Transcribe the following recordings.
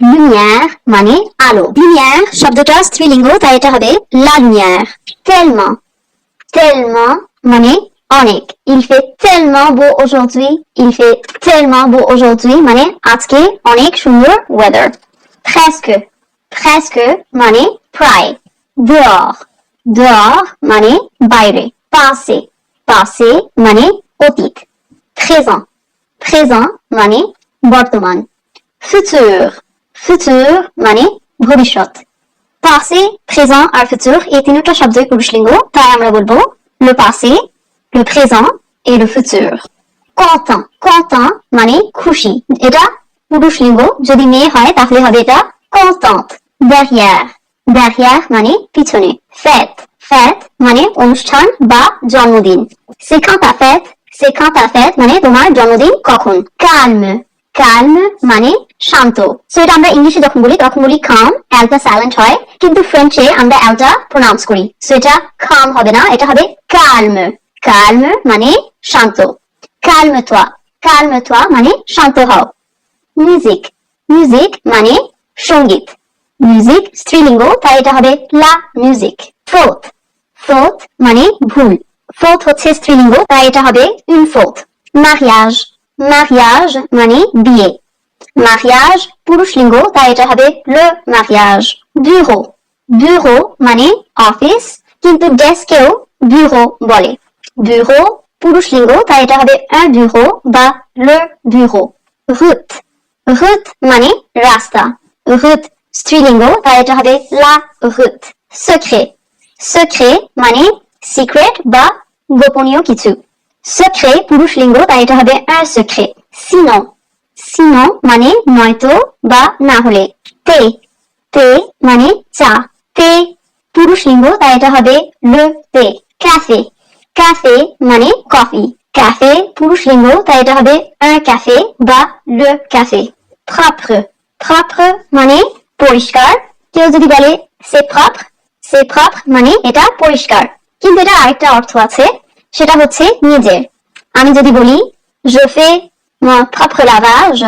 lumière মানে আলো lumière শব্দটা স্ত্রীলিঙ্গ তাই এটা হবে la lumière tellement tellement মানে অনেক il fait tellement beau aujourd'hui il fait tellement beau aujourd'hui মানে আজকে অনেক সুন্দর weather presque presque মানে প্রায় dehors dehors মানে বাইরে passé passé মানে অতীত présent présent মানে বর্তমান futur Futur মানে ভবিষ্যৎ passé présent আর futur এই তিনটা শব্দই পুরুষলিঙ্গ তাই আমরা বলব le passé le présent et le futur content content মানে খুশি এটা পুরুষলিঙ্গ যদি মেয়ে হয় তাহলে হবে এটা contente derrière derrière মানে পিছনে fête fête মানে অনুষ্ঠান বা জন্মদিন c'est quand ta fête c'est quand ta fête মানে তোমার জন্মদিন কখন calme calme মানে শান্ত। সো এটা আমরা ইংলিশে যখন বলি, তখন বলি calm অ্যালটা সাইলেন্ট হয়। কিন্তু ফ্রেঞ্চে আমরা অ্যালটা প্রোনাউন্স করি। সো এটা calm হবে না, এটা হবে calme calme মানে শান্ত। Calme toi calme toi মানে শান্ত হও। মিউজিক মিউজিক মানে সংগীত। মিউজিক স্ত্রীলিঙ্গ, তাই এটা হবে লা মিউজিক ফোর্থ ফোর্থ মানে ভুল। ফোর্থ হচ্ছে স্ত্রীলিঙ্গ, তাই এটা হবে ইন ফোর্থ মারিয়াজ মারিয়াজ মানে বিয়ে মারিয়াজ পুরুষলিঙ্গ তাই এটা হবে le mariage bureau bureau মানে অফিস কিন্তু ডেস্কেও bureau বলে bureau পুরুষলিঙ্গ তাই এটা হবে un bureau বা le bureau route route মানে রাস্তা route স্ত্রীলিঙ্গ তাই এটা হবে la route secret secret মানে সিক্রেট বা গোপনীয় কিছু Secret পুরুষলিঙ্গ তাই এটা হবে un secret. Sinon sinon মানে নয়তো বা না হলে। তে তে মানে চা। তে পুরুষ লিঙ্গ, তাই এটা হবে তে ক্যাফে ক্যাফে মানে কফি ক্যাফে পুরুষ লিঙ্গ, তাই এটা হবে café বা le ক্যাফে propre propre মানে পরিষ্কার। কেউ যদি বলে সে propre সে propre মানে এটা পরিষ্কার। কিন্তু এটা আরেকটা অর্থ আছে। সেটা হচ্ছে নিজের। আমি যদি বলি, je fais mon propre lavage,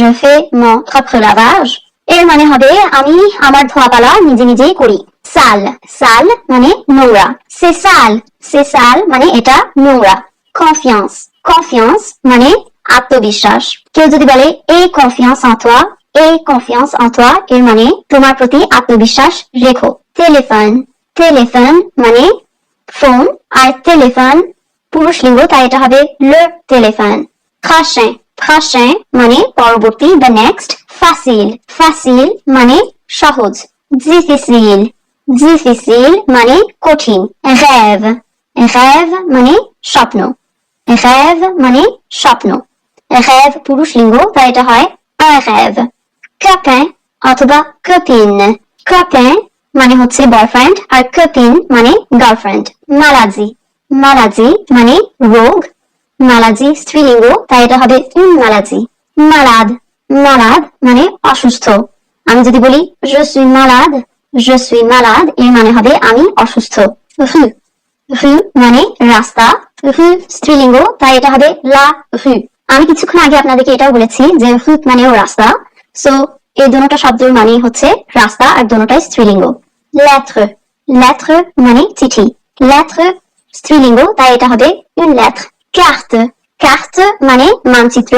je fais mon propre lavage এর মানে হবে, আমি আমার ধোয়াপালা নিজে নিজেই করি। সাল। সাল মানে নোংরা। সে সাল। সে সাল মানে এটা নোংরা। কনফিয়ান্স কনফিয়ান্স মানে আত্মবিশ্বাস। কেউ যদি বলে এই কনফিয়ান্স en toi এই কনফিয়ান্স en toi, এর মানে তোমার প্রতি আত্মবিশ্বাস রেখো। টেলিফোন টেলিফোন মানে ফোন আর টেলিফোন পুরুষলিঙ্গ তাই এটা হবে লো টেলিফোন। খাসে খাসে মানে পরবর্তী দ্য নেক্সট ফাসিল। ফাসিল মানে সহজ। জিফিসিল জিফিসিল মানে কঠিন। রেভ রেভ মানে স্বপ্ন। রেভ মানে স্বপ্ন। পুরুষ লিঙ্গ, তাই এটা হয় আর রেভ কাপে অথবা কাপিন কাপে মানে হচ্ছে বয়ফ্রেন্ড আর copine মানে গার্লফ্রেন্ড মালাজি। মালাজি মানে রোগ মালাজি স্ত্রীলিঙ্গ, তাই এটা হবে উম মালাজি। মালাদ। মালাদ মানে অসুস্থ। আমি যদি বলি malade je suis malade, এর মানে হবে, আমি অসুস্থ। rue মানে রাস্তা। rue স্ত্রীলিঙ্গ, তাই এটা হবে, লা rue আমি কিছুক্ষণ আগে আপনাদেরকে এটাও বলেছি যে rue মানেও রাস্তা। সো এই দুটোটা শব্দের মানে হচ্ছে রাস্তা আর দুটোটাই স্ত্রীলিঙ্গ। Lettre. Lettre মানে চিঠি। Lettre স্ত্রীলিঙ্গ, তাই এটা হবে une lettre. Carte. Carte মানে মানচিত্র।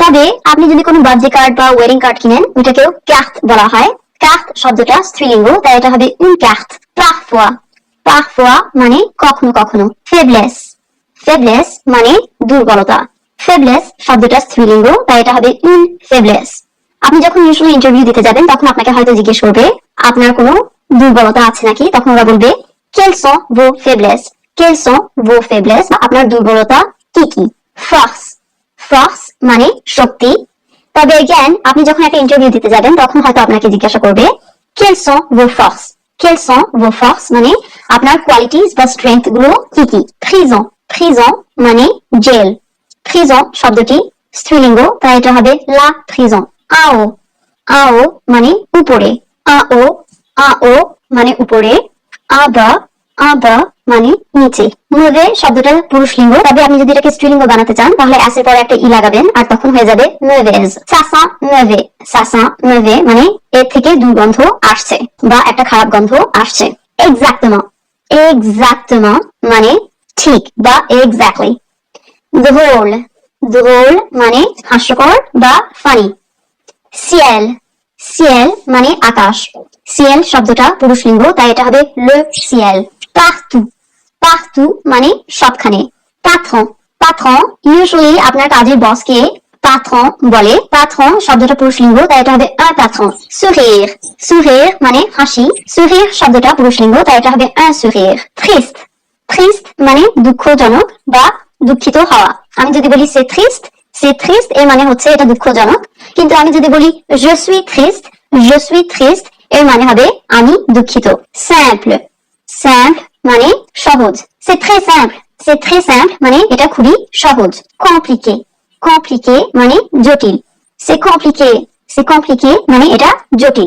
তবে আপনি যদি কোনো বার্থডে কার্ড বা ওয়েডিং কার্ড কিনেন ওটাকেও ক্যার্ট বলা হয়। ক্যার্ট শব্দটা স্ত্রীলিঙ্গ, তাই এটা হবে une carte. Parfois. Parfois মানে কখনো কখনো। Faiblesse. Faiblesse মানে দুর্বলতা। Faiblesse শব্দটা স্ত্রীলিঙ্গ, তাই এটা হবে ইন faiblesse আপনি যখন ইউজুয়ালি ইন্টারভিউ দিতে যাবেন, তখন আপনাকে হয়তো জিজ্ঞেস করবে, আপনার কোনো দুর্বলতা আছে নাকি? তখন ওরা বলবে faiblesses quelles sont vos faiblesses বা আপনার দুর্বলতা কি কি? force force মানে শক্তি। তবে জ্ঞান আপনি যখন একটা ইন্টারভিউ দিতে যাবেন, তখন হয়তো আপনাকে জিজ্ঞাসা করবে quelles ভো ফ্রক্স forces ভো ফ্রক্স মানে আপনার কোয়ালিটিস বা স্ট্রেংথগুলো কি কি? Prison prison মানে জেল prison শব্দটি স্ত্রীলিঙ্গ, তাই এটা হবে লা prison আও আও মানে উপরে, আও আও মানে উপরে, আবা আবা মানে নিচে। মেভে শব্দটা পুরুষ লিঙ্গ, তবে আপনি যদি এটাকে স্ত্রীলিঙ্গ বানাতে চান, তাহলে অ্যাসের পরে একটা ই লাগাবেন, আর তখন হয়ে যাবে মেভেজ। সাসা মেভে সাসা মেভে মানে এর থেকে দুর্গন্ধ আসছে, বা একটা খারাপ গন্ধ আসছে। এক্সাক্টement এক্সাক্টement মানে ঠিক, বা এক্স্যাক্টলি drôle drôle মানে হাস্যকর বা ফানি ciel. Ciel মানে আকাশ। Ciel শব্দটা পুরুষ লিঙ্গ, তাই এটা হবে le ciel partout. Partout মানে সবখানে। Patron. Patron ইউজুয়ালি আপনার কাজের বসকে patron বলে। Patron শব্দটা পুরুষ লিঙ্গ, তাই এটা হবে un patron sourire. Sourire মানে হাসি। Sourire শব্দটা পুরুষ লিঙ্গ, তাই এটা হবে un sourire triste. ট্রিস্ট মানে দুঃখজনক বা দুঃখিত হওয়া। আমি যদি বলি সে ট্রিস্ট সে ট্রিস্ট এর মানে হচ্ছে এটা দুঃখজনক। কিন্তু আমি যদি বলি je suis triste je suis triste এর মানে হবে আমি দুঃখিত simple simple মানে সহজ c'est très simple c'est très simple মানে এটা খুবই সহজ compliqué compliqué মানে জটিল c'est compliqué c'est compliqué মানে এটা জটিল